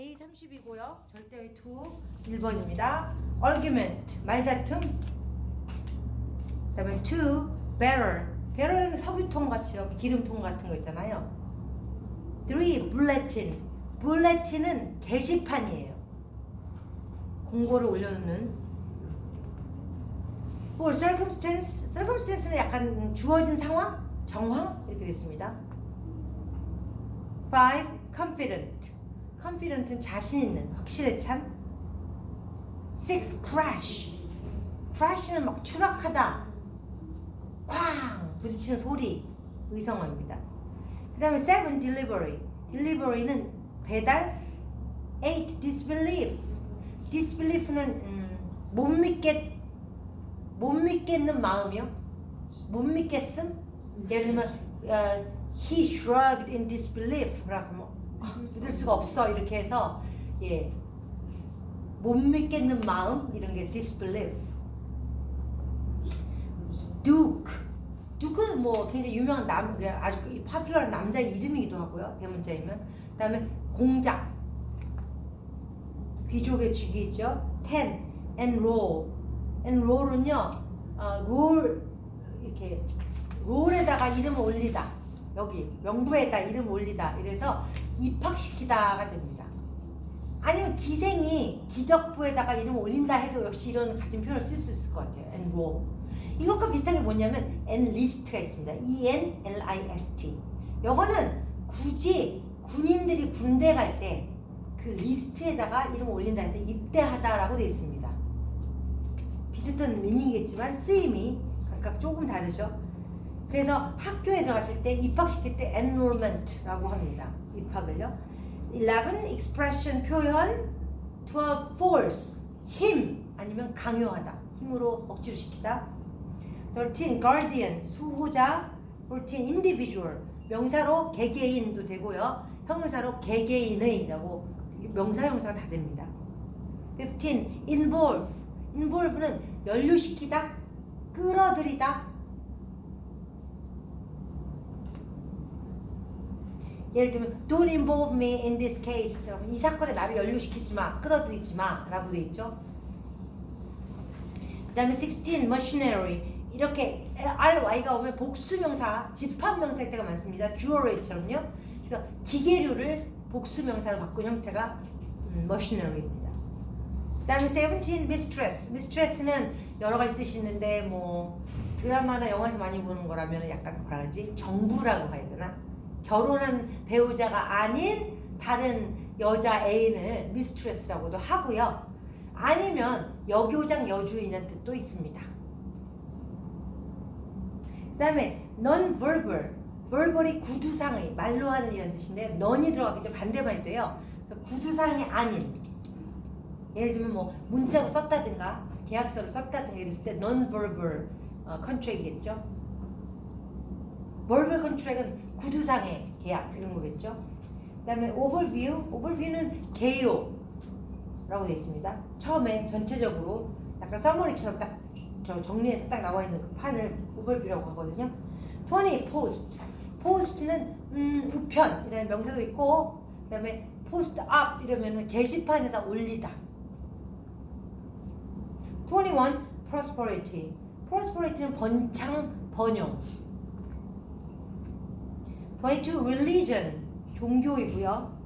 K 30이고요. 절대의 2 1번입니다. argument 말다툼. 그다음에 2 barrel. barrel은 석유통 같이 기름통 같은 거 있잖아요. 3 bulletin. bulletin은 게시판이에요. 공고를 올려놓는. 4 circumstance. circumstance는 약간 주어진 상황, 정황 이렇게 됐습니다. 5 confident. Confident는 자신 있는, 확실해 참. 6 crash. crash는 막 추락하다. 쾅 부딪히는 소리 의성어입니다. 그 다음에 7 delivery. delivery는 배달. 8 disbelief. disbelief는 음, 못 믿겠 못 믿겠는 마음이요. 못 믿겠음. 예를 들면 어, he shrugged in disbelief라고 뭐 아, 믿을 수가 없어 이렇게 해서 예. 못 믿겠는 마음 이런 게 disbelief. Duke. Duke는 뭐 굉장히 유명한 남 아주 파퓰러한 남자 이름이기도 하고요. 대문자이면. 그다음에 공작. 귀족의 직위죠. ten enroll. enroll은요. 어, 롤 이렇게 롤에다가 이름을 올리다. 여기 명부에다 이름 올리다. 이래서 입학시키다가 됩니다. 아니면 기생이 기적부에다가 이름 올린다 해도 역시 이런 같은 표현을 쓸 수 있을 것 같아요. enroll. 이것과 비슷한 게 뭐냐면 enlist가 있습니다. E N L I S T. 요거는 굳이 군인들이 군대 갈 때 그 리스트에다가 이름 올린다 해서 입대하다라고 되어 있습니다. 비슷한 미닝이겠지만 쓰임이 각각 조금 다르죠. 그래서 학교에 들어가실 때 입학시킬 때 enrollment라고 합니다. 입학을요. 11 expression 표현 12 force 힘 아니면 강요하다. 힘으로 억지로 시키다. 13 guardian 수호자. 14 individual 명사로 개개인도 되고요. 형용사로 개개인의라고 명사 형용사가 다 됩니다. 15 involve. involve는 연루시키다 끌어들이다 예를 들면 don't involve me in this case. 이 사건에 나를 연루시키지 마 끌어들이지 마 라고 돼 있죠. 그 다음에 16 machinery. 이렇게 RY가 오면 복수명사 집합명사일 때가 많습니다. jewelry처럼요. 그래서 기계류를 복수명사로 바꾼 형태가 음, machinery입니다. 그 다음에 17 mistress. mistress는 여러 가지 뜻이 있는데 뭐 드라마나 영화에서 많이 보는 거라면 약간 뭐라 그러지? 정부라고 해야 되나 결혼한 배우자가 아닌 다른 여자 애인을 미스트레스라고도 하고요. 아니면 여교장 여주인이라는 뜻도 있습니다. 그 다음에 non-verbal, verbal이 구두상의 말로 하는 이런 뜻인데 non이 들어가기 때문에 반대말이 돼요. 그래서 구두상이 아닌 예를 들면 뭐 문자로 썼다든가 계약서를 썼다든가 이랬을 때 non-verbal 어, contract이겠죠. Verbal contract은 구두상의 계약 이런 거겠죠. 그다음에 overview, overview는 개요라고 되어 있습니다. 처음에 전체적으로 약간 서머리처럼 딱 저 정리해서 딱 나와 있는 그 판을 overview라고 하거든요. 20 post, post는 음, 우편이라는 명사도 있고 그다음에 post up 이러면은 게시판에다 올리다. 21 prosperity, prosperity는 번창 번영. 22 religion 종교이고요.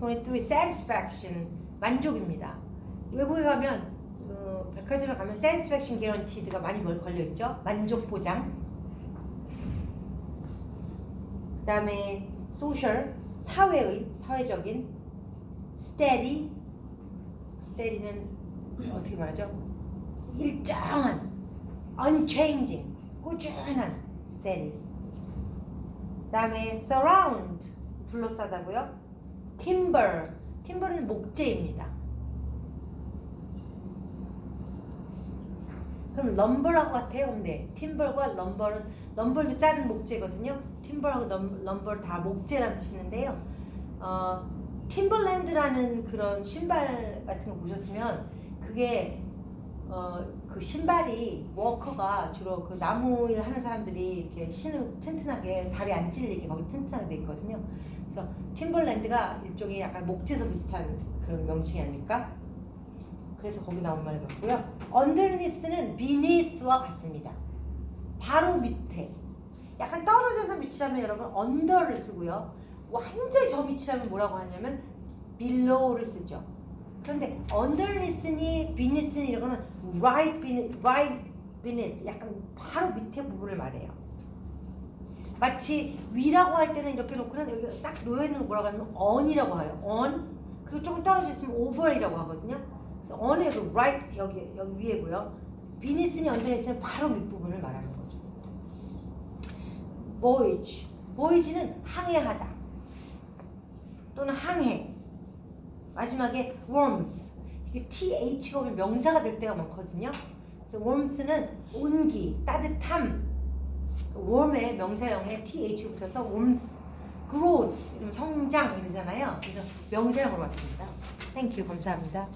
23 satisfaction 만족입니다. 외국에 가면 어, 백화점에 가면 satisfaction guaranteed가 많이 뭘 걸려 있죠. 만족 보장. 그다음에 social 사회의 사회적인 steady steady는 어떻게 말하죠? 일정한 unchanging 꾸준한 steady 그 다음에 surround 둘러싸다고요. timber timber는 목재입니다. 그럼 lumber하고 같아요. 근데 timber과 lumber은 lumber도 자른 목재거든요. timber하고 lumber 다 목재라는 뜻이는데요. 어, timberland라는 그런 신발 같은 거 보셨으면 그게 어, 그 신발이 워커가 주로 그 나무 일 하는 사람들이 이렇게 신을 튼튼하게 다리 안 찔리게 거기 튼튼하게 돼 있거든요. 그래서 팀벌랜드가 일종의 약간 목재서 비슷한 그런 명칭이 아닐까? 그래서 거기 나온 말 같고요. underneath는 beneath와 같습니다. 바로 밑에. 약간 떨어져서 밑이라면 여러분 under를 쓰고요. 완전히 저 밑이라면 뭐라고 하냐면 below를 쓰죠. 그런데 underneath니 beneath니 이런 거는 right beneath, right beneath 약간 바로 밑에 부분을 말해요. 마치 위라고 할 때는 이렇게 놓고는 여기 딱 놓여 있는 거 뭐라고 하냐면 on이라고 해요. on 그리고 조금 떨어져 있으면 over이라고 하거든요. 그래서 on의 그 right 여기 여기 위에고요. beneath니 underneath는 바로 밑부분을 말하는 거죠. voyage voyage는 항해하다 또는 항해 마지막에 warmth 이게 th가 오면 명사가 될 때가 많거든요. 그래서 warmth는 온기, 따뜻함. warm의 명사형에 th가 붙어서 warmth, growth, 성장 이러잖아요. 그래서 명사형으로 왔습니다. 땡큐 감사합니다.